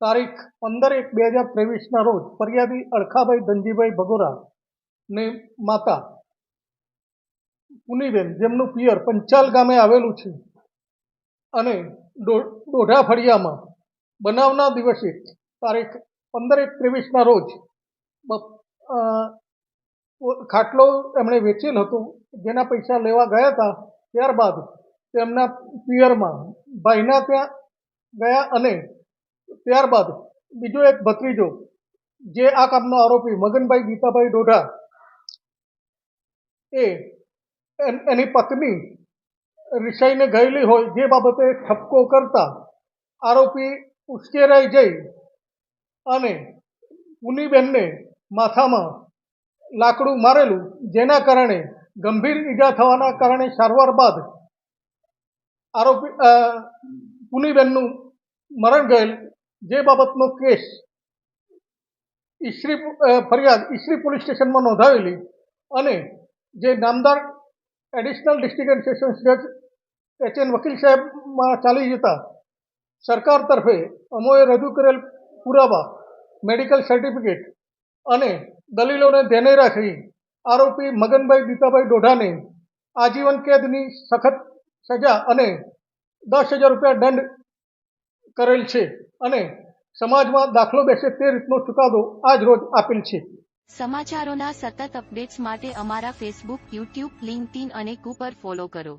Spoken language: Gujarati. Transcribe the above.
તારીખ પંદર એક બે હજાર ત્રેવીસના રોજ ફરિયાદી અળખાભાઈ ધનજીભાઈ ભગોરા ને માતા પુનીબેન, જેમનું પિયર પંચાલ ગામે આવેલું છે અને દોઢા ફળિયામાં બનાવના દિવસે તારીખ પંદર એક ત્રેવીસના રોજ ખાટલો એમણે વેચેલ હતો, જેના પૈસા લેવા ગયા હતા, ત્યારબાદ તેમના પિયરમાં ભાઈના ત્યાં ગયા અને ત્યારબાદ બીજો એક ભત્રીજો, જે આ કામનો આરોપી મગનભાઈ ગીતાભાઈ ડોઢા, એ એની પત્ની રિસાઈને ગયેલી હોય જે બાબતે ઠપકો કરતા આરોપી ઉશ્કેરાઈ જઈ અને પુનીબેનને માથામાં લાકડું મારેલું, જેના કારણે ગંભીર ઈજા થવાના કારણે સારવાર બાદ આરોપી પુનીબેનનું મરણ ગયેલ જે બાબતનો કેસ ઈશ્રી ફરિયાદ ઈશ્રી પોલીસ સ્ટેશનમાં નોંધાવેલી અને જે નામદાર એડિશનલ ડિસ્ટ્રિક્ટ એન્ડ સેશન્સ જજ એચ એન વકીલ સાહેબમાં ચાલી જતા સરકાર તરફે અમોએ રજૂ કરેલ પુરાવા, મેડિકલ સર્ટિફિકેટ અને દલીલોને ધ્યાને રાખી આરોપી મગનભાઈ દીતાભાઈ ડોઢાને આજીવન કેદની સખત સજા અને દસ હજાર રૂપિયા દંડ કરેલ છે અને સમાજમાં દાખલો બેસે તે રીતનો ચુકાદો આજ રોજ આપેલ છે. સમાચારોના સતત અપડેટ્સ માટે અમારા ફેસબુક યુટ્યુબ લિંક્ડઇન અને કુપર ફોલો કરો.